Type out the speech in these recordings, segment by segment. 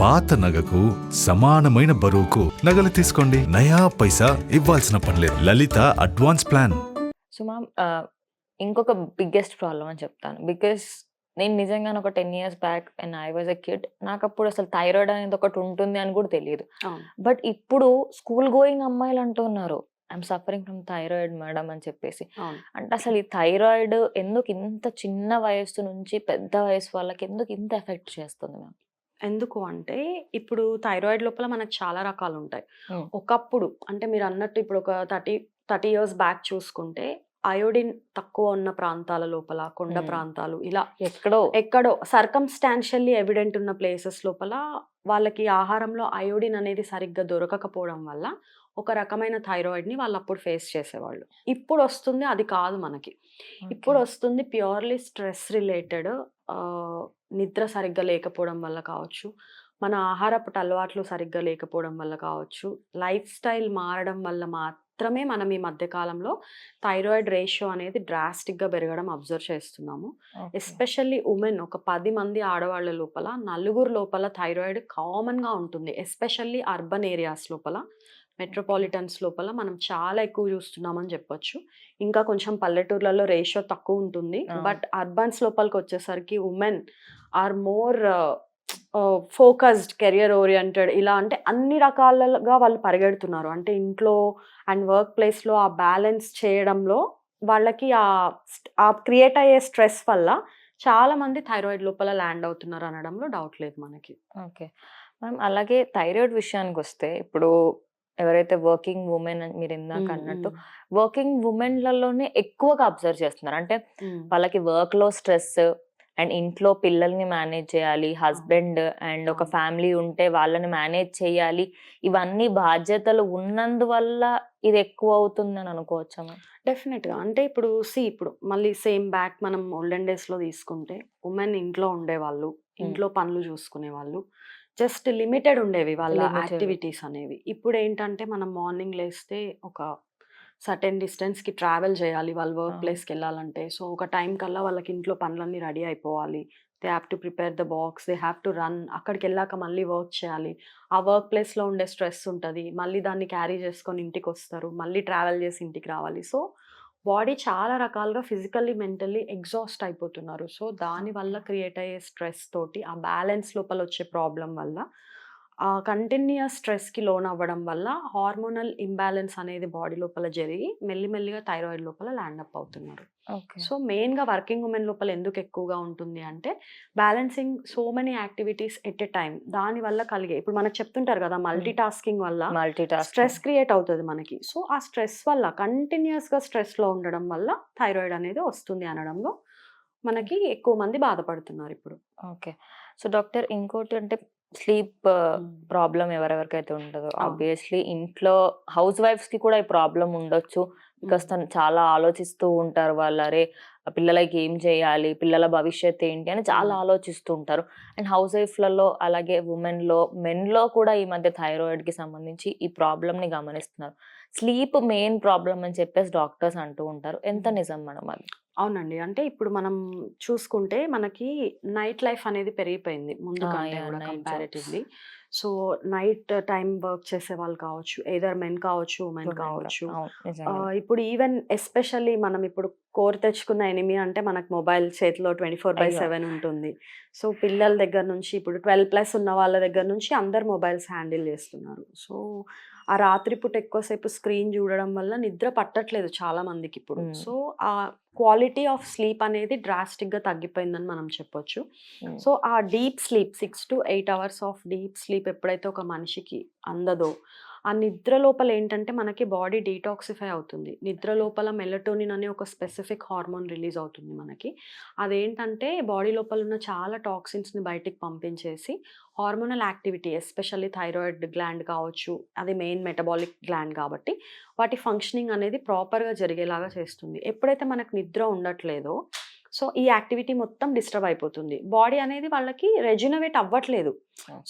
పాత నగకు సమానమైన బరువుకు నగలు తీసుకోండి. నయా పైసా ఇవ్వాల్సిన పనిలేదు Lalitha advance plan. So ma'am ఇంకొక బిగ్గెస్ట్ ప్రాబ్లం అని చెప్తాను. బికాస్ నేను నిజంగానే ఒక ten years back and I was a kid నాకు అప్పుడు అసలు థైరాయిడ్ అనేది ఒకటి ఉంటుంది అని కూడా తెలియదు. బట్ ఇప్పుడు స్కూల్ గోయింగ్ అమ్మాయిలు అంటున్నారు. I'm suffering from thyroid madam అని చెప్పేసి. అంటే అసలు ఈ థైరాయిడ్ ఎందుకు ఇంత చిన్న వయస్సు నుంచి పెద్ద వయసు వాళ్ళకి ఎందుకు ఇంత ఎఫెక్ట్ చేస్తుంది మ్యామ్? ఎందుకు అంటే ఇప్పుడు థైరాయిడ్ లోపల మనకు చాలా రకాలు ఉంటాయి. ఒకప్పుడు అంటే మీరు అన్నట్టు ఇప్పుడు ఒక థర్టీ థర్టీ ఇయర్స్ బ్యాక్ చూసుకుంటే అయోడిన్ తక్కువ ఉన్న ప్రాంతాల లోపల కొండ. ప్రాంతాలు ఇలా ఎక్కడో. ఎక్కడో సర్కమ్స్టాన్షియల్లీ ఎవిడెంట్ ఉన్న ప్లేసెస్ లోపల వాళ్ళకి ఆహారంలో అయోడిన్ అనేది సరిగ్గా దొరకకపోవడం వల్ల ఒక రకమైన థైరాయిడ్ని వాళ్ళు అప్పుడు ఫేస్ చేసేవాళ్ళు. ఇప్పుడు వస్తుంది అది కాదు మనకి. ఇప్పుడు వస్తుంది ప్యూర్లీ స్ట్రెస్ రిలేటెడ్ నిద్ర సరిగ్గా లేకపోవడం వల్ల కావచ్చు. మన ఆహారపు అలవాట్లు సరిగ్గా లేకపోవడం వల్ల కావచ్చు. లైఫ్ స్టైల్ మారడం వల్ల మాత్రమే మనం ఈ మధ్య కాలంలో థైరాయిడ్ రేషియో అనేది డ్రాస్టిక్గా పెరగడం అబ్జర్వ్ చేస్తున్నాము. ఎస్పెషల్లీ ఉమెన్ ఒక పది మంది ఆడవాళ్ళ లోపల నలుగురు లోపల థైరాయిడ్ కామన్గా ఉంటుంది. ఎస్పెషల్లీ అర్బన్ ఏరియాస్ లోపల. మెట్రోపాలిటన్స్ లోపల మనం చాలా ఎక్కువ చూస్తున్నామని చెప్పొచ్చు. ఇంకా కొంచెం పల్లెటూర్లలో రేషియో తక్కువ ఉంటుంది. బట్ అర్బన్స్ లోపలికి వచ్చేసరికి women are more focused career oriented ఇలా అంటే అన్ని రకాలుగా వాళ్ళు పరిగెడుతున్నారు. అంటే ఇంట్లో అండ్ వర్క్ ప్లేస్లో ఆ బ్యాలెన్స్ చేయడంలో వాళ్ళకి ఆ క్రియేట్ అయ్యే స్ట్రెస్ వల్ల చాలా మంది థైరాయిడ్ లోపల ల్యాండ్ అవుతున్నారు అనడంలో డౌట్ లేదు మనకి. ఓకే. మ్యామ్ అలాగే థైరాయిడ్ విషయానికి వస్తే ఇప్పుడు ఎవరైతే వర్కింగ్ ఉమెన్ మీరు ఇందాక అన్నట్టు వర్కింగ్ ఉమెన్లలోనే ఎక్కువగా అబ్జర్వ్ చేస్తున్నారు. అంటే వాళ్ళకి వర్క్లో స్ట్రెస్ అండ్ ఇంట్లో పిల్లల్ని మేనేజ్ చేయాలి హస్బెండ్ అండ్ ఒక. ఫ్యామిలీ ఉంటే వాళ్ళని మేనేజ్ చేయాలి. ఇవన్నీ బాధ్యతలు ఉన్నందువల్ల ఇది ఎక్కువ అవుతుందని అనుకోవచ్చా? డెఫినెట్గా. అంటే ఇప్పుడు సి ఇప్పుడు మళ్ళీ సేమ్ బ్యాక్ మనం ఓల్డెన్ డేస్లో తీసుకుంటే ఉమెన్ ఇంట్లో ఉండేవాళ్ళు ఇంట్లో పనులు చూసుకునే వాళ్ళు జస్ట్ లిమిటెడ్ ఉండేవి వాళ్ళ. యాక్టివిటీస్ అనేవి. ఇప్పుడు ఏంటంటే మనం మార్నింగ్ లేస్తే ఒక సర్టెన్ డిస్టెన్స్కి ట్రావెల్ చేయాలి. వాళ్ళ వర్క్. ప్లేస్కి వెళ్ళాలంటే. సో ఒక టైం కల్లా వాళ్ళకి ఇంట్లో పనులన్నీ రెడీ అయిపోవాలి. They have to prepare the box. They have to run. అక్కడికి వెళ్ళాక మళ్ళీ వర్క్ చేయాలి. ఆ వర్క్ ప్లేస్లో ఉండే స్ట్రెస్ ఉంటుంది. మళ్ళీ దాన్ని క్యారీ చేసుకొని ఇంటికి వస్తారు మళ్ళీ ట్రావెల్ చేసి ఇంటికి రావాలి. సో బాడీ చాలా రకాలుగా ఫిజికల్లీ మెంటల్లీ ఎగ్జాస్ట్ అయిపోతున్నారు. సో దానివల్ల క్రియేట్ అయ్యే స్ట్రెస్ తోటి ఆ బ్యాలెన్స్ లోపల వచ్చే ప్రాబ్లం వల్ల కంటిన్యూస్ స్ట్రెస్కి లోన్ అవ్వడం వల్ల హార్మోనల్ ఇంబ్యాలెన్స్ అనేది బాడీ లోపల జరిగి మెల్లిమెల్లిగా థైరాయిడ్ లోపల ల్యాండ్ అప్ అవుతున్నారు. ఓకే. సో మెయిన్గా వర్కింగ్ ఉమెన్ లోపల ఎందుకు ఎక్కువగా ఉంటుంది అంటే balancing so many activities at a time దాని వల్ల కలిగే ఇప్పుడు మనకు చెప్తుంటారు కదా మల్టీ టాస్కింగ్ వల్ల మల్టీ స్ట్రెస్ క్రియేట్ అవుతుంది మనకి. సో ఆ స్ట్రెస్ వల్ల కంటిన్యూస్గా స్ట్రెస్లో ఉండడం వల్ల థైరాయిడ్ అనేది వస్తుంది అనడంలో మనకి ఎక్కువ మంది బాధపడుతున్నారు ఇప్పుడు. ఓకే. సో డాక్టర్ ఇంకోటి అంటే స్లీప్ ప్రాబ్లం ఎవరెవరికైతే ఉంటుందో. ఆబ్వియస్లీ ఇంట్లో హౌస్ వైఫ్స్కి కూడా ఈ ప్రాబ్లం ఉండొచ్చు. బికాస్ తను చాలా ఆలోచిస్తూ ఉంటారు వాళ్ళు. అరే పిల్లలకి ఏం చేయాలి? పిల్లల భవిష్యత్ ఏంటి? అని చాలా. ఆలోచిస్తూ ఉంటారు. అండ్ హౌస్ వైఫ్లలో అలాగే ఉమెన్లో men లో కూడా ఈ మధ్య థైరాయిడ్కి సంబంధించి ఈ ప్రాబ్లమ్ని గమనిస్తున్నారు. స్లీప్ మెయిన్ ప్రాబ్లం అని చెప్పేసి డాక్టర్స్ అంటూ ఉంటారు. ఎంత. నిజం మేడం అది? అవునండి. అంటే ఇప్పుడు మనం చూసుకుంటే మనకి నైట్ లైఫ్ అనేది పెరిగిపోయింది ముందు కంటే కూడా comparatively. So night time work చేసే వాళ్ళు కావచ్చు ఏదర్ మెన్ కావచ్చు ఉమెన్. కావచ్చు. ఇప్పుడు ఈవెన్ ఎస్పెషల్లీ మనం ఇప్పుడు కోరి తెచ్చుకున్న ఎనిమి అంటే మనకు మొబైల్ చేతిలో ట్వంటీ ఫోర్ బై. సెవెన్ ఉంటుంది సో పిల్లల దగ్గర నుంచి ఇప్పుడు ట్వెల్వ్ ప్లస్ ఉన్న వాళ్ళ దగ్గర నుంచి అందరు మొబైల్స్ హ్యాండిల్ చేస్తున్నారు సో ఆ రాత్రిపూట ఎక్కువసేపు స్క్రీన్ చూడడం వల్ల నిద్ర పట్టట్లేదు చాలా మందికి ఇప్పుడు. సో ఆ క్వాలిటీ ఆఫ్ స్లీప్ అనేది డ్రాస్టిక్గా తగ్గిపోయిందని మనం చెప్పొచ్చు. సో ఆ deep sleep six to eight hours of deep sleep ఎప్పుడైతే ఒక మనిషికి అందదో ఆ నిద్ర లోపల ఏంటంటే మనకి బాడీ డీటాక్సిఫై అవుతుంది. నిద్ర లోపల మెలటోనిన్ అనే ఒక స్పెసిఫిక్ హార్మోన్ రిలీజ్ అవుతుంది మనకి. అదేంటంటే బాడీ లోపల ఉన్న చాలా టాక్సిన్స్ని బయటికి పంపించేసి hormonal activity especially thyroid gland కావచ్చు అది మెయిన్ మెటబాలిక్ గ్లాండ్ కాబట్టి వాటి ఫంక్షనింగ్ అనేది ప్రాపర్గా జరిగేలాగా చేస్తుంది. ఎప్పుడైతే మనకు నిద్ర ఉండట్లేదో సో ఈ యాక్టివిటీ మొత్తం డిస్టర్బ్ అయిపోతుంది. బాడీ అనేది వాళ్ళకి రెజ్యునవేట్ అవ్వట్లేదు.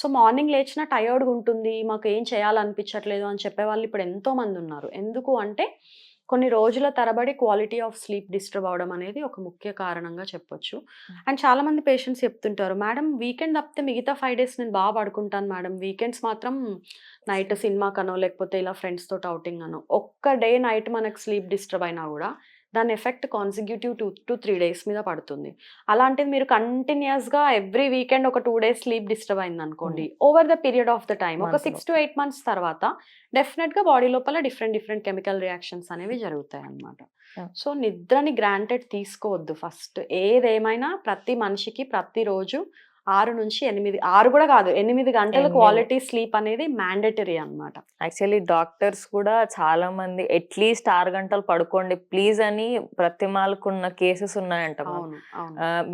సో మార్నింగ్ లేచిన టయర్డ్గా ఉంటుంది మాకు ఏం చేయాలనిపించట్లేదు అని చెప్పే వాళ్ళు ఇప్పుడు ఎంతో మంది ఉన్నారు. ఎందుకు అంటే కొన్ని రోజుల తరబడి క్వాలిటీ ఆఫ్ స్లీప్ డిస్టర్బ్ అవడం అనేది ఒక ముఖ్య కారణంగా చెప్పొచ్చు. అండ్ చాలా మంది పేషెంట్స్ చెప్తుంటారు మేడం వీకెండ్ తప్పితే మిగతా ఫైవ్ డేస్ నేను బాగా పడుకుంటాను మేడం. వీకెండ్స్ మాత్రం నైట్ సినిమాకనో లేకపోతే ఇలా ఫ్రెండ్స్ తోటి అవుటింగ్ అనో ఒక్క డే నైట్ మనకు స్లీప్ డిస్టర్బ్ అయినా కూడా దాని effect consecutive two to three days మీద పడుతుంది. అలాంటిది మీరు కంటిన్యూస్గా ఎవ్రీ వీకెండ్ ఒక టూ డేస్ స్లీప్ డిస్టర్బ్ అయింది అనుకోండి over the period of the time ఒక సిక్స్ టు ఎయిట్ మంత్స్ తర్వాత డెఫినెట్గా బాడీ లోపల డిఫరెంట్ డిఫరెంట్ కెమికల్ రియాక్షన్స్ అనేవి జరుగుతాయి అన్నమాట Yeah. సో నిద్రని గ్రాంటెడ్ తీసుకోవద్దు ఫస్ట్ ఏదేమైనా ప్రతి మనిషికి ప్రతిరోజు ఆరు నుంచి ఎనిమిది ఆరు కూడా కాదు ఎనిమిది గంటల. క్వాలిటీ స్లీప్ అనేది మ్యాండేటరీ అన్నమాట. యాక్చువల్లీ డాక్టర్స్ కూడా చాలా మంది అట్లీస్ట్ ఆరు గంటలు పడుకోండి ప్లీజ్ అని ప్రతిమాలకున్న కేసెస్ ఉన్నాయంట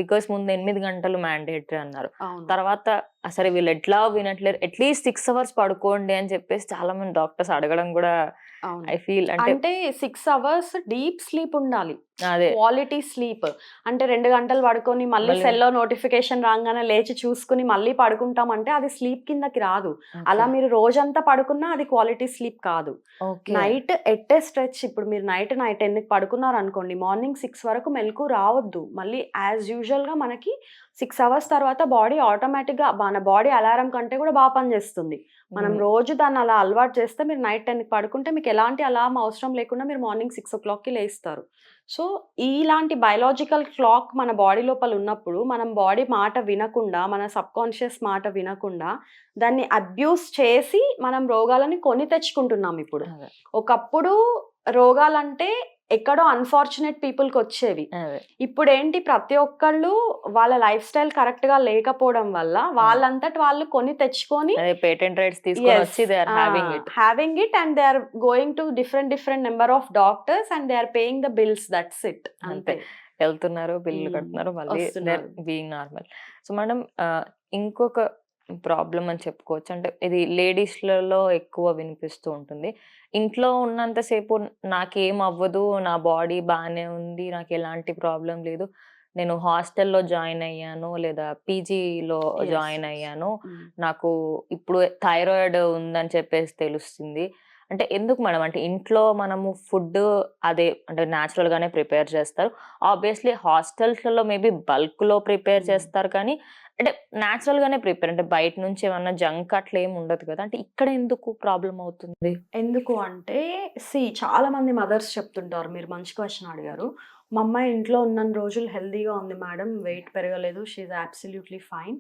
బికాస్ ముందు ఎనిమిది గంటలు మ్యాండేటరీ అన్నారు. తర్వాత అసలు వీళ్ళు ఎట్లా వినట్లేరు అట్లీస్ట్ సిక్స్ అవర్స్ పడుకోండి అని చెప్పేసి చాలా మంది డాక్టర్స్ అడగడం కూడా ఐ ఫీల్ అంటే సిక్స్ అవర్స్ డీప్ స్లీప్ ఉండాలి. Quality sleep. అంటే రెండు గంటలు పడుకొని మళ్ళీ సెల్లో నోటిఫికేషన్ రాగానే లేచి చూసుకుని మళ్ళీ పడుకుంటామంటే అది స్లీప్ కిందకి రాదు. అలా మీరు రోజంతా పడుకున్నా అది క్వాలిటీ స్లీప్ కాదు. నైట్ ఎట్టే స్ట్రెచ్ ఇప్పుడు మీరు నైట్ నైట్ టెన్కి పడుకున్నారు అనుకోండి మార్నింగ్ సిక్స్ వరకు మెలకు రావద్దు. మళ్ళీ యాజ్ యూజువల్గా మనకి సిక్స్ అవర్స్ తర్వాత బాడీ ఆటోమేటిక్గా మన బాడీ అలారం కంటే కూడా బాగా పనిచేస్తుంది మనం రోజు దాన్ని అలా అలవాటు చేస్తే మీరు నైట్ టెన్కి పడుకుంటే మీకు ఎలాంటి అలారం అవసరం లేకుండా మీరు మార్నింగ్ సిక్స్ ఓ క్లాక్కి లేస్తారు. సో ఇలాంటి బయలాజికల్ క్లాక్ మన బాడీ లోపల ఉన్నప్పుడు మనం బాడీ మాట వినకుండా మన సబ్ కాన్షియస్ మాట వినకుండా దాన్ని అబ్యూస్ చేసి మనం రోగాలని కొని తెచ్చుకుంటున్నాం ఇప్పుడు. ఒకప్పుడు రోగాలంటే ఎక్కడో అన్ఫార్చునేట్ పీపుల్కి వచ్చేవి. ఇప్పుడు ఏంటి ప్రతి ఒక్కళ్ళు వాళ్ళ లైఫ్ స్టైల్ కరెక్ట్గా లేకపోవడం వల్ల వాళ్ళంతటి వాళ్ళు కొని తెచ్చుకొని పేటెంట్ రైట్స్ తీసుకొని having it having it and they are going to different different number of doctors and they are paying the bills that's it అంతే. వెళ్తున్నారు బిల్లు. కడుతున్నారు మళ్ళీ. బీయింగ్ నార్మల్ సో మేడం ఇంకొక ప్రాబ్లం అని చెప్పుకోవచ్చు. అంటే ఇది లేడీస్లలో ఎక్కువ వినిపిస్తూ ఉంటుంది. ఇంట్లో ఉన్నంతసేపు నాకేం అవ్వదు నా బాడీ బాగానే ఉంది నాకు ఎలాంటి ప్రాబ్లం లేదు. నేను హాస్టల్లో జాయిన్ అయ్యాను లేదా పీజీలో జాయిన్. అయ్యాను. నాకు ఇప్పుడు థైరాయిడ్ ఉందని చెప్పేసి తెలుస్తుంది. అంటే ఎందుకు మేడం? అంటే ఇంట్లో మనము ఫుడ్ అదే అంటే natural గానే ప్రిపేర్ చేస్తారు. ఆబ్వియస్లీ హాస్టల్స్లలో మేబీ లో ప్రిపేర్. చేస్తారు కానీ అంటే natural గానే ప్రిపేర్ అంటే బయట నుంచి ఏమన్నా జంక్ అట్లా ఏమి ఉండదు కదా! అంటే ఇక్కడ ఎందుకు ప్రాబ్లం అవుతుంది? ఎందుకు అంటే సి చాలా మంది మదర్స్ చెప్తుంటారు మీరు మంచి క్వశ్చన్ అడిగారు. మా అమ్మాయి ఇంట్లో ఉన్న రోజులు హెల్దీగా ఉంది మేడం. వెయిట్ పెరగలేదు. She absolutely fine.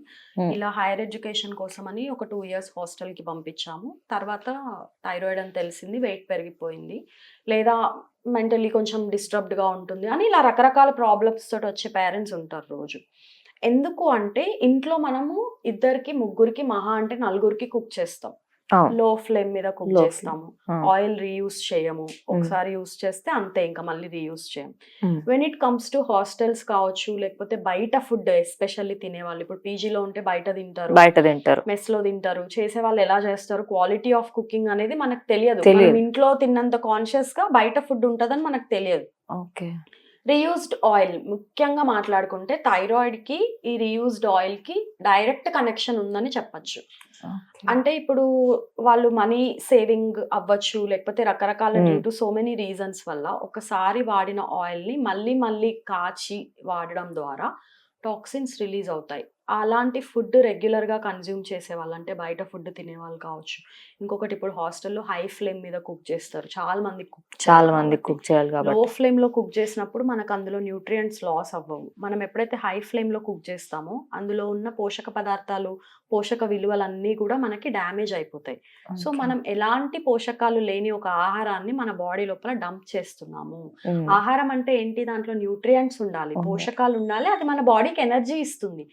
ఇలా హైయర్ ఎడ్యుకేషన్ కోసమని ఒక టూ ఇయర్స్ హాస్టల్కి పంపించాము. తర్వాత థైరాయిడ్ అని తెలిసింది. వెయిట్ పెరిగిపోయింది. లేదా మెంటలీ కొంచెం డిస్టర్బ్డ్గా ఉంటుంది అని ఇలా రకరకాల ప్రాబ్లమ్స్ తోటి వచ్చే పేరెంట్స్ ఉంటారు రోజు. ఎందుకు అంటే ఇంట్లో మనము ఇద్దరికి ముగ్గురికి మహా అంటే నలుగురికి కుక్ చేస్తాం. లో ఫ్లేమ్ మీద కుక్. చేస్తాము. ఆయిల్ రీయూస్ చేయము. ఒకసారి యూస్ చేస్తే అంతే ఇంకా మళ్ళీ రీయూస్ చేయము. When it comes to hostels కావచ్చు లేకపోతే బయట ఫుడ్ ఎస్పెషల్లీ తినేవాళ్ళు ఇప్పుడు పీజీలో ఉంటే బయట తింటారు బయట తింటారు. మెస్లో తింటారు చేసే వాళ్ళు ఎలా చేస్తారు క్వాలిటీ ఆఫ్ కుకింగ్ అనేది మనకు తెలియదు. మనం ఇంట్లో తిన్నంత కాన్షియస్గా బయట ఫుడ్ ఉంటుందని మనకు తెలియదు. ఓకే. రీయూస్డ్ ఆయిల్ ముఖ్యంగా మాట్లాడుకుంటే థైరాయిడ్కి ఈ రీయూస్డ్ ఆయిల్కి డైరెక్ట్ కనెక్షన్ ఉందని చెప్పొచ్చు. అంటే ఇప్పుడు వాళ్ళు మనీ సేవింగ్ అవ్వచ్చు లేకపోతే రకరకాల. Due to so many reasons వల్ల ఒకసారి వాడిన ఆయిల్ని మళ్ళీ మళ్ళీ కాచి వాడడం ద్వారా టాక్సిన్స్ రిలీజ్ అవుతాయి అలాంటి ఫుడ్ రెగ్యులర్గా కన్జ్యూమ్ చేసే వాళ్ళు అంటే బయట ఫుడ్ తినే వాళ్ళు కావచ్చు. ఇంకొకటి ఇప్పుడు హాస్టల్లో హై ఫ్లేమ్ మీద కుక్ చేస్తారు. చాలా మంది కుక్ చాలా మంది కుక్ చేయాలి లో కాబట్టి. ఫ్లేమ్లో కుక్ చేసినప్పుడు మనకు అందులో న్యూట్రియంట్స్ లాస్ అవ్వవు. మనం ఎప్పుడైతే హై ఫ్లేమ్లో కుక్ చేస్తామో అందులో ఉన్న పోషక పదార్థాలు పోషక విలువలన్నీ కూడా మనకి డ్యామేజ్ అయిపోతాయి. సో. మనం ఎలాంటి పోషకాలు లేని ఒక ఆహారాన్ని మన బాడీ లోపల డంప్ చేస్తున్నాము. ఆహారం అంటే ఏంటి? దాంట్లో న్యూట్రియంట్స్ ఉండాలి. పోషకాలు ఉండాలి. అది మన బాడీకి ఎనర్జీ ఇస్తుంది.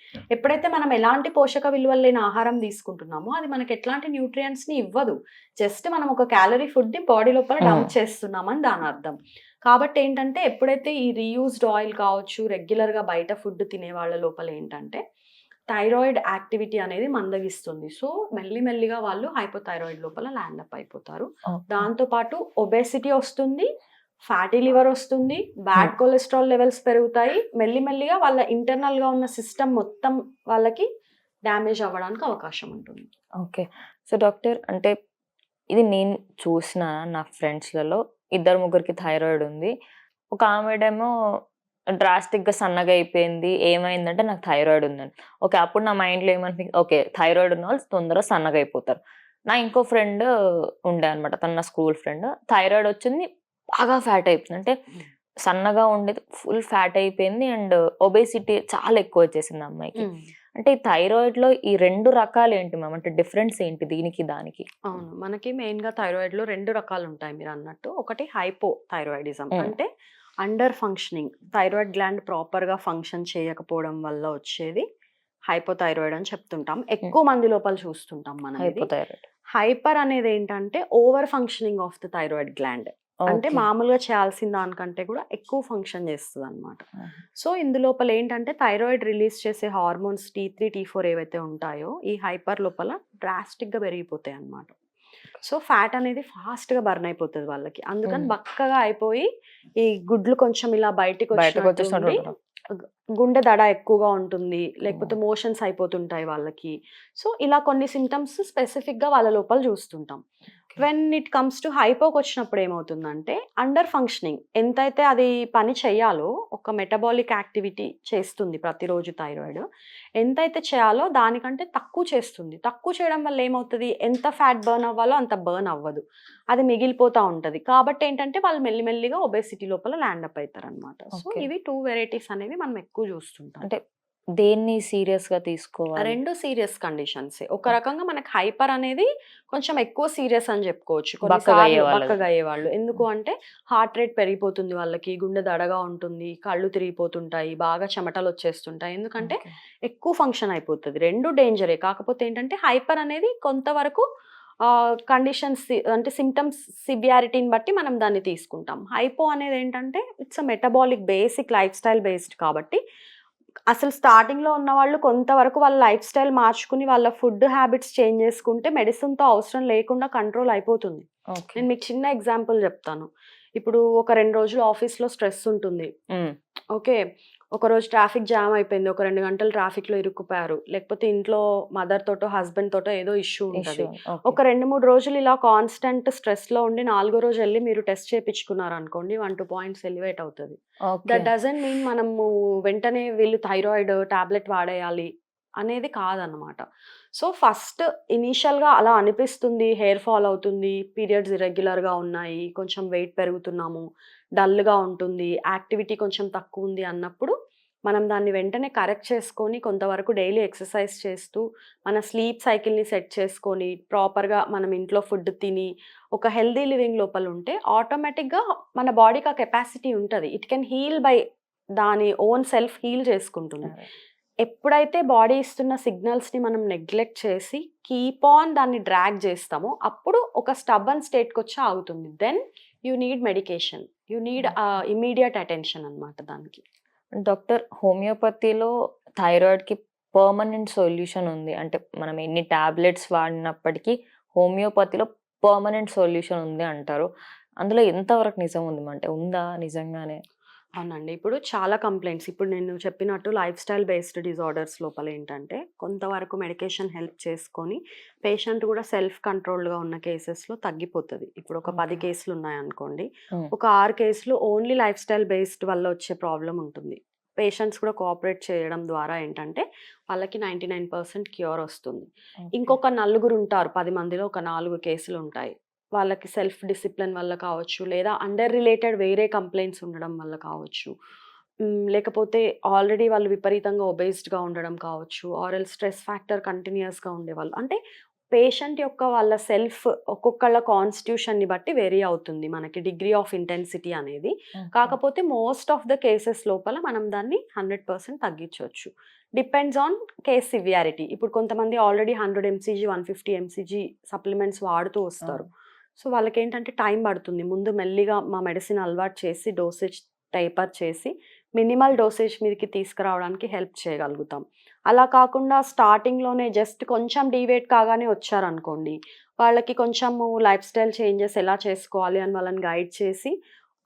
ఎప్పుడైతే మనం ఎలాంటి పోషక విలువలు లేని ఆహారం తీసుకుంటున్నామో అది మనకి ఎట్లాంటి న్యూట్రియంట్స్ని ఇవ్వదు. జస్ట్ మనం ఒక క్యాలరీ ఫుడ్ని బాడీ లోపల Mm. చేస్తున్నామని దాని అర్థం. కాబట్టి ఏంటంటే ఎప్పుడైతే ఈ రీయూస్డ్ ఆయిల్ కావచ్చు రెగ్యులర్గా బయట ఫుడ్ తినే వాళ్ళ లోపల ఏంటంటే థైరాయిడ్ యాక్టివిటీ అనేది మందగిస్తుంది. సో మెల్లి మెల్లిగా వాళ్ళు హైపోథైరాయిడ్ లోపల ల్యాండ్ అప్ అయిపోతారు. Okay. దాంతో పాటు ఒబేసిటీ వస్తుంది. ఫ్యాటీ లివర్ వస్తుంది బ్యాడ్ కొలెస్ట్రాల్ లెవెల్స్ పెరుగుతాయి. మెల్లిమెల్లిగా వాళ్ళ ఇంటర్నల్గా ఉన్న సిస్టమ్ మొత్తం వాళ్ళకి డ్యామేజ్ అవ్వడానికి అవకాశం ఉంటుంది. ఓకే. సో డాక్టర్ అంటే ఇది నేను చూసిన నా ఫ్రెండ్స్లలో ఇద్దరు ముగ్గురికి థైరాయిడ్ ఉంది. ఒక ఆమెడేమో డ్రాస్టిక్గా సన్నగా అయిపోయింది ఏమైందంటే నాకు థైరాయిడ్ ఉందని. ఓకే అప్పుడు నా మైండ్లో ఏమనిపించింది ఓకే థైరాయిడ్ ఉన్న వాళ్ళు తొందరగా సన్నగా అయిపోతారు. నా ఇంకో ఫ్రెండ్ ఉండే అనమాట తన నా స్కూల్ ఫ్రెండ్. థైరాయిడ్ వచ్చింది బాగా ఫ్యాట్ అయిపోయింది. అంటే సన్నగా ఉండేది ఫుల్ ఫ్యాట్ అయిపోయింది. అండ్ ఒబేసిటీ చాలా ఎక్కువ వచ్చేసింది అమ్మాయికి. అంటే ఈ థైరాయిడ్లో ఈ రెండు రకాలు ఏంటి మ్యామ్? అంటే డిఫరెన్స్ ఏంటి దీనికి దానికి? అవును. మనకి మెయిన్గా థైరాయిడ్లో రెండు రకాలు ఉంటాయి మీరు అన్నట్టు. ఒకటి హైపో థైరాయిడిజం. అంటే అండర్ ఫంక్షనింగ్. థైరాయిడ్ గ్లాండ్ ప్రాపర్గా ఫంక్షన్ చేయకపోవడం వల్ల వచ్చేది హైపోథైరాయిడ్ అని చెప్తుంటాం. ఎక్కువ మంది లోపల చూస్తుంటాం మనం. హైపోథైరాయిడ్ హైపర్ అనేది ఏంటంటే over functioning of the thyroid gland. అంటే మామూలుగా చేయాల్సిన దానికంటే కూడా ఎక్కువ ఫంక్షన్ చేస్తుంది అనమాట సో ఇందులోపల ఏంటంటే థైరాయిడ్ రిలీజ్ చేసే hormones T three T four ఏవైతే ఉంటాయో ఈ హైపర్ లోపల drastic గా పెరిగిపోతాయి అన్నమాట సో ఫ్యాట్ అనేది fast గా బర్న్ అయిపోతుంది వాళ్ళకి. అందుకని. బక్కగా అయిపోయి ఈ గుడ్లు కొంచెం ఇలా బయటికి ఉండి, గుండె దడ ఎక్కువగా ఉంటుంది. లేకపోతే మోషన్స్ అయిపోతుంటాయి వాళ్ళకి. సో ఇలా కొన్ని సిమ్టమ్స్ స్పెసిఫిక్గా వాళ్ళ లోపల చూస్తుంటాం. వెన్ ఇట్ కమ్స్ టు హైపోకి వచ్చినప్పుడు ఏమవుతుందంటే అండర్ ఫంక్షనింగ్ ఎంతైతే అది పని చేయాలో ఒక మెటబాలిక్ యాక్టివిటీ చేస్తుంది ప్రతిరోజు థైరాయిడ్ ఎంతైతే చేయాలో దానికంటే తక్కువ చేస్తుంది. తక్కువ చేయడం వల్ల ఏమవుతుంది? ఎంత ఫ్యాట్ బర్న్ అవ్వాలో అంత బర్న్ అవ్వదు. అది మిగిలిపోతూ ఉంటుంది. కాబట్టి ఏంటంటే వాళ్ళు మెల్లిమెల్లిగా ఒబేసిటీ లోపల ల్యాండ్ అప్ అవుతారు అనమాట సో. ఇవి టూ వెరైటీస్ అనేవి మనం ఎక్కువ చూస్తుంటాం. అంటే దేన్ని సీరియస్గా తీసుకోవాలి? రెండు సీరియస్ కండిషన్స్. ఒక రకంగా మనకి హైపర్ అనేది కొంచెం ఎక్కువ సీరియస్ అని చెప్పుకోవచ్చు. బక్కగా అయ్యేవాళ్ళు ఎందుకు అంటే హార్ట్ రేట్ పెరిగిపోతుంది వాళ్ళకి గుండె దడగా ఉంటుంది కళ్ళు తిరిగిపోతుంటాయి బాగా చెమటలు వచ్చేస్తుంటాయి. ఎందుకంటే. ఎక్కువ ఫంక్షన్ అయిపోతుంది. రెండు డేంజరే. కాకపోతే ఏంటంటే హైపర్ అనేది కొంతవరకు కండిషన్స్ అంటే సిమ్టమ్స్ సివియారిటీని బట్టి మనం దాన్ని తీసుకుంటాం. హైపో అనేది ఏంటంటే it's a metabolic basic lifestyle based కాబట్టి అసలు స్టార్టింగ్లో ఉన్న వాళ్ళు కొంతవరకు వాళ్ళ లైఫ్ స్టైల్ మార్చుకుని వాళ్ళ ఫుడ్ హ్యాబిట్స్ చేంజ్ చేసుకుంటే మెడిసిన్తో అవసరం లేకుండా కంట్రోల్ అయిపోతుంది. నేను మీకు చిన్న ఎగ్జాంపుల్ చెప్తాను. ఇప్పుడు ఒక రెండు రోజులు ఆఫీస్లో స్ట్రెస్ ఉంటుంది. ఓకే. ఒక రోజు ట్రాఫిక్ జామ్ అయిపోయింది. ఒక రెండు గంటలు ట్రాఫిక్లో ఇరుక్కుపోయారు. లేకపోతే ఇంట్లో మదర్ తోటో హస్బెండ్ తోటో ఏదో ఇష్యూ ఉంటుంది. ఒక రెండు మూడు రోజులు ఇలా కాన్స్టెంట్ స్ట్రెస్లో ఉండి నాలుగో రోజు వెళ్ళి మీరు టెస్ట్ చేయించుకున్నారు అనుకోండి వన్ టూ పాయింట్స్ ఎలివేట్ అవుతుంది. దట్ డజన్ మీన్ మనము వెంటనే వీళ్ళు థైరాయిడ్ టాబ్లెట్ వాడేయాలి అనేది కాదనమాట. సో ఫస్ట్ ఇనీషియల్గా అలా అనిపిస్తుంది. హెయిర్ ఫాల్ అవుతుంది. పీరియడ్స్ ఇరెగ్యులర్గా ఉన్నాయి. కొంచెం వెయిట్ పెరుగుతున్నాము. డల్గా ఉంటుంది. యాక్టివిటీ కొంచెం తక్కువ ఉంది అన్నప్పుడు మనం దాన్ని వెంటనే కరెక్ట్ చేసుకొని కొంతవరకు డైలీ ఎక్సర్సైజ్ చేస్తూ మన స్లీప్ సైకిల్ని సెట్ చేసుకొని ప్రాపర్గా మనం ఇంట్లో ఫుడ్ తిని ఒక హెల్దీ లివింగ్ లోపల ఉంటే ఆటోమేటిక్గా మన బాడీకి ఆ కెపాసిటీ ఉంటుంది. ఇట్ కెన్ హీల్ బై దాని ఓన్ సెల్ఫ్ హీల్ చేసుకుంటుంది. ఎప్పుడైతే బాడీ ఇస్తున్న సిగ్నల్స్ని మనం నెగ్లెక్ట్ చేసి కీప్ ఆన్ దాన్ని డ్రాగ్ చేస్తామో అప్పుడు ఒక స్టబన్ స్టేట్కి వచ్చి ఆగుతుంది. Then you need medication you need immediate attention అన్నమాట దానికి. డాక్టర్ హోమియోపతిలో థైరాయిడ్కి పర్మనెంట్ సొల్యూషన్ ఉంది. అంటే మనం ఎన్ని టాబ్లెట్స్ వాడినప్పటికీ హోమియోపతిలో పర్మనెంట్ సొల్యూషన్ ఉంది అంటారు. అందులో ఎంతవరకు నిజం ఉంది? అంటే ఉందా నిజంగానే? అవునండి. ఇప్పుడు చాలా కంప్లైంట్స్ ఇప్పుడు నేను చెప్పినట్టు లైఫ్ స్టైల్ బేస్డ్ డిజార్డర్స్ లోపల ఏంటంటే కొంతవరకు మెడికేషన్ హెల్ప్ చేసుకొని పేషెంట్ కూడా సెల్ఫ్ కంట్రోల్గా ఉన్న కేసెస్లో తగ్గిపోతుంది. ఇప్పుడు ఒక పది. కేసులు ఉన్నాయనుకోండి. ఒక ఆరు కేసులు ఓన్లీ లైఫ్ స్టైల్ బేస్డ్ వల్ల వచ్చే ప్రాబ్లం ఉంటుంది. పేషెంట్స్ కూడా కోఆపరేట్ చేయడం ద్వారా ఏంటంటే వాళ్ళకి నైంటీ నైన్ పర్సెంట్ క్యూర్ వస్తుంది. ఇంకొక నలుగురు ఉంటారు పది మందిలో ఒక నాలుగు కేసులు ఉంటాయి వాళ్ళకి సెల్ఫ్ డిసిప్లిన్ వల్ల కావచ్చు లేదా అండర్ రిలేటెడ్ వేరే కంప్లైంట్స్ ఉండడం వల్ల కావచ్చు. లేకపోతే ఆల్రెడీ వాళ్ళు విపరీతంగా ఒబేస్డ్గా ఉండడం కావచ్చు ఆర్ఎల్ స్ట్రెస్ ఫ్యాక్టర్ కంటిన్యూస్గా ఉండేవాళ్ళు. అంటే పేషెంట్ యొక్క వాళ్ళ సెల్ఫ్ ఒక్కొక్కళ్ళ కాన్స్టిట్యూషన్ని బట్టి వేరీ అవుతుంది మనకి డిగ్రీ ఆఫ్ ఇంటెన్సిటీ అనేది. కాకపోతే మోస్ట్ ఆఫ్ ద కేసెస్ లోపల మనం దాన్ని హండ్రెడ్ పర్సెంట్ తగ్గించవచ్చు. Depends on case severity. ఇప్పుడు కొంతమంది already hundred MCG one fifty MCG supplements వాడుతూ వస్తారు. సో వాళ్ళకి ఏంటంటే టైం పడుతుంది. ముందు మెల్లిగా మా మెడిసిన్ అలవాటు చేసి డోసేజ్ టైపర్ చేసి మినిమల్ డోసేజ్ మీదకి తీసుకురావడానికి హెల్ప్ చేయగలుగుతాం. అలా కాకుండా స్టార్టింగ్లోనే జస్ట్ కొంచెం డీవేట్ కాగానే వచ్చారనుకోండి వాళ్ళకి కొంచెము లైఫ్ స్టైల్ చేంజెస్ ఎలా చేసుకోవాలి అని వాళ్ళని గైడ్ చేసి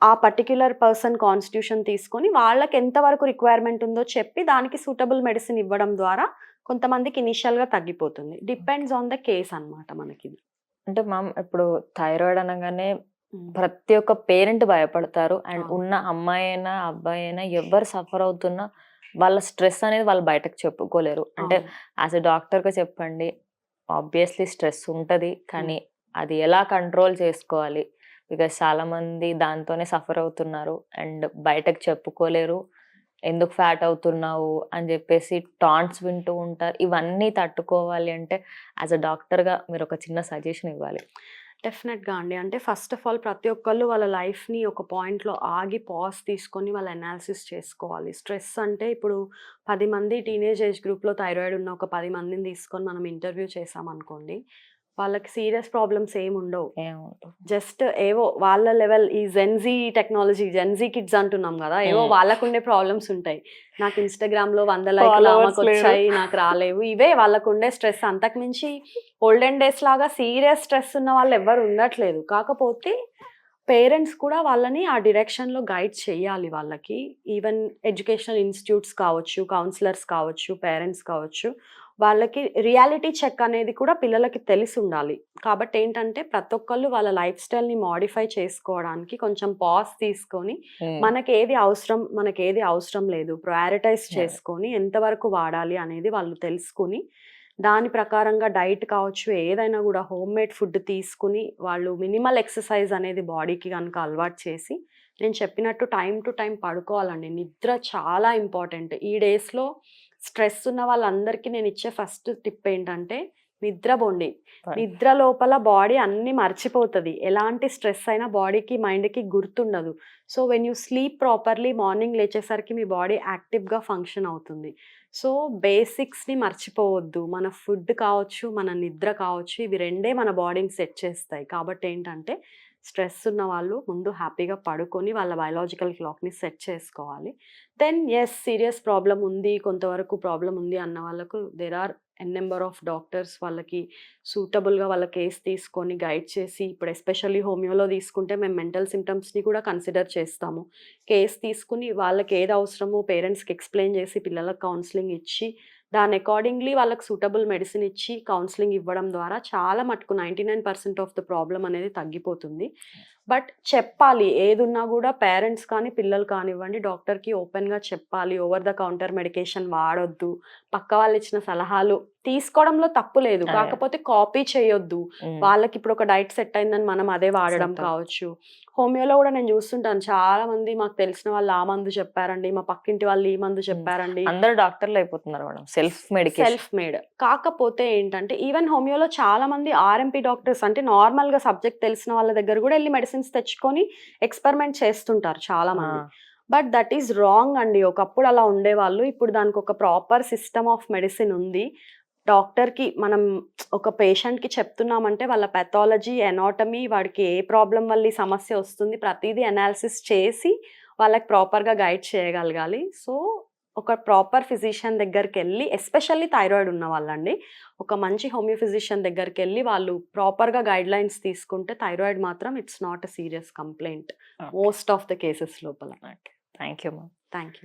ఆ పర్టిక్యులర్ పర్సన్ కాన్స్టిట్యూషన్ తీసుకొని వాళ్ళకి ఎంతవరకు రిక్వైర్మెంట్ ఉందో చెప్పి దానికి సూటబుల్ మెడిసిన్ ఇవ్వడం ద్వారా కొంతమందికి ఇనిషియల్గా తగ్గిపోతుంది. డిపెండ్స్ ఆన్ ద కేస్ అన్నమాట మనకి. అంటే మ్యామ్ ఇప్పుడు థైరాయిడ్ అనగానే ప్రతి ఒక్క పేరెంట్ భయపడతారు. అండ్. ఉన్న అమ్మాయి అయినా అబ్బాయి అయినా ఎవరు సఫర్ అవుతున్నా వాళ్ళ స్ట్రెస్ అనేది వాళ్ళు బయటకు చెప్పుకోలేరు. అంటే యాజ్ ఎ డాక్టర్గా చెప్పండి ఆబ్వియస్లీ స్ట్రెస్ ఉంటుంది. కానీ అది ఎలా కంట్రోల్ చేసుకోవాలి? బికాస్ చాలా మంది దాంతోనే సఫర్ అవుతున్నారు. అండ్ బయటకు చెప్పుకోలేరు. ఎందుకు ఫ్యాట్ అవుతున్నావు అని చెప్పేసి టాంట్స్ వింటూ ఉంటారు. ఇవన్నీ తట్టుకోవాలి అంటే యాజ్ అ డాక్టర్గా మీరు ఒక చిన్న సజెషన్ ఇవ్వాలి. డెఫినెట్గా అండి. అంటే ఫస్ట్ ఆఫ్ ఆల్ ప్రతి ఒక్కళ్ళు వాళ్ళ లైఫ్ని ఒక పాయింట్లో ఆగి పాజ్ తీసుకొని వాళ్ళ అనాలిసిస్ చేసుకోవాలి. స్ట్రెస్ అంటే ఇప్పుడు పది మంది టీనేజ్ ఏజ్ గ్రూప్లో థైరాయిడ్ ఉన్న ఒక పది మందిని తీసుకొని మనం ఇంటర్వ్యూ చేసామనుకోండి వాళ్ళకి సీరియస్ ప్రాబ్లమ్స్ ఏమి ఉండవు. జస్ట్ ఏవో వాళ్ళ లెవెల్ ఈ జెన్జీ టెక్నాలజీ జెన్జీ కిడ్స్ అంటున్నాం కదా ఏవో Hmm. వాళ్ళకుండే ప్రాబ్లమ్స్ ఉంటాయి. నాకు ఇన్స్టాగ్రామ్లో వంద లైక్లు Followers ఆమెకు లేరు. వచ్చాయి నాకు రాలేవు. ఇవే వాళ్ళకుండే స్ట్రెస్. అంతకుమించి ఓల్డెన్ డేస్ లాగా సీరియస్ స్ట్రెస్ ఉన్న వాళ్ళు ఎవ్వరు ఉండట్లేదు. కాకపోతే పేరెంట్స్ కూడా వాళ్ళని ఆ డిరెక్షన్లో గైడ్ చేయాలి వాళ్ళకి. ఈవెన్ ఎడ్యుకేషనల్ ఇన్స్టిట్యూట్స్ కావచ్చు కౌన్సిలర్స్ కావచ్చు పేరెంట్స్ కావచ్చు. వాళ్ళకి రియాలిటీ చెక్ అనేది కూడా పిల్లలకి తెలిసి ఉండాలి కాబట్టి ఏంటంటే ప్రతి ఒక్కళ్ళు వాళ్ళ లైఫ్ స్టైల్ని మాడిఫై చేసుకోవడానికి కొంచెం పాజ్ తీసుకొని మనకి ఏది అవసరం మనకి ఏది అవసరం లేదు. ప్రయారిటైజ్. చేసుకొని ఎంతవరకు వాడాలి అనేది వాళ్ళు తెలుసుకుని దాని ప్రకారంగా డైట్ కావచ్చు ఏదైనా కూడా హోమ్ మేడ్ ఫుడ్ తీసుకుని వాళ్ళు మినిమల్ ఎక్సర్సైజ్ అనేది బాడీకి కనుక అలవాటు చేసి నేను చెప్పినట్టు టైం టు టైం పడుకోవాలండి. నిద్ర చాలా ఇంపార్టెంట్. ఈ డేస్లో స్ట్రెస్ ఉన్న వాళ్ళందరికీ నేను ఇచ్చే ఫస్ట్ టిప్ ఏంటంటే నిద్రపోండి నిద్ర లోపల బాడీ అన్ని మర్చిపోతుంది. ఎలాంటి స్ట్రెస్ అయినా బాడీకి మైండ్కి గుర్తుండదు. So when you sleep properly morning లేచేసరికి మీ బాడీ యాక్టివ్గా ఫంక్షన్ అవుతుంది. సో బేసిక్స్ని మర్చిపోవద్దు. మన ఫుడ్ కావచ్చు మన నిద్ర కావచ్చు ఇవి రెండే మన బాడీని సెట్ చేస్తాయి. కాబట్టి ఏంటంటే స్ట్రెస్ ఉన్న వాళ్ళు ముందు హ్యాపీగా పడుకొని వాళ్ళ బయలాజికల్ క్లాక్ని సెట్ చేసుకోవాలి. దెన్ ఎస్ సీరియస్ ప్రాబ్లం ఉంది కొంతవరకు ప్రాబ్లం ఉంది అన్న వాళ్ళకు there are N number of doctors వాళ్ళకి సూటబుల్గా వాళ్ళ కేస్ తీసుకొని గైడ్ చేసి ఇప్పుడు ఎస్పెషల్లీ హోమియోలో తీసుకుంటే మేము మెంటల్ సిమ్టమ్స్ని కూడా కన్సిడర్ చేస్తాము. కేస్ తీసుకుని వాళ్ళకి ఏది అవసరమో పేరెంట్స్కి ఎక్స్ప్లెయిన్ చేసి పిల్లలకు కౌన్సిలింగ్ ఇచ్చి దాని అకార్డింగ్లీ వాళ్ళకి సూటబుల్ మెడిసిన్ ఇచ్చి కౌన్సిలింగ్ ఇవ్వడం ద్వారా చాలా మటుకు ninety nine percent of the problem అనేది తగ్గిపోతుంది బట్ చెప్పాలి ఏదున్నా కూడా పేరెంట్స్ కానీ పిల్లలు కానివ్వండి డాక్టర్కి ఓపెన్గా చెప్పాలి ఓవర్ ద కౌంటర్ మెడికేషన్ వాడొద్దు పక్క వాళ్ళు ఇచ్చిన సలహాలు తీసుకోవడంలో తప్పు లేదు. కాకపోతే కాపీ చేయొద్దు. వాళ్ళకి ఇప్పుడు ఒక డైట్ సెట్ అయిందని మనం అదే వాడడం. కావచ్చు హోమియోలో కూడా నేను చూస్తుంటాను. చాలా మంది మాకు తెలిసిన వాళ్ళు ఆ మందు చెప్పారండి. మా పక్కింటి వాళ్ళు ఈ మందు చెప్పారండి. అందరు డాక్టర్లు అయిపోతున్నారు madam. Self medication. Self made. కాకపోతే ఏంటంటే ఈవెన్ హోమియోలో చాలా మంది ఆర్ఎంపీ డాక్టర్స్ అంటే నార్మల్గా సబ్జెక్ట్ తెలిసిన వాళ్ళ దగ్గర కూడా వెళ్ళి మెడిసిన్స్ తెచ్చుకొని ఎక్స్పెరిమెంట్ చేస్తుంటారు చాలా మంది. బట్ దట్ ఈస్ రాంగ్ అండి. ఒకప్పుడు అలా ఉండేవాళ్ళు. ఇప్పుడు దానికి ఒక ప్రాపర్ సిస్టమ్ ఆఫ్ మెడిసిన్ ఉంది. డాక్టర్కి మనం ఒక పేషెంట్కి చెప్తున్నామంటే వాళ్ళ పెథాలజీ ఎనాటమీ వాడికి ఏ ప్రాబ్లం వల్ల ఈ సమస్య వస్తుంది ప్రతిదీ అనాలిసిస్ చేసి వాళ్ళకి ప్రాపర్గా గైడ్ చేయగలగాలి. సో ఒక ప్రాపర్ ఫిజిషియన్ దగ్గరికి వెళ్ళి ఎస్పెషల్లీ థైరాయిడ్ ఉన్న వాళ్ళండి ఒక మంచి హోమియో ఫిజిషియన్ దగ్గరికి వెళ్ళి వాళ్ళు ప్రాపర్గా గైడ్ లైన్స్ తీసుకుంటే థైరాయిడ్ మాత్రం it's not a serious complaint most of the cases లోపల. Thank you ma'am thank you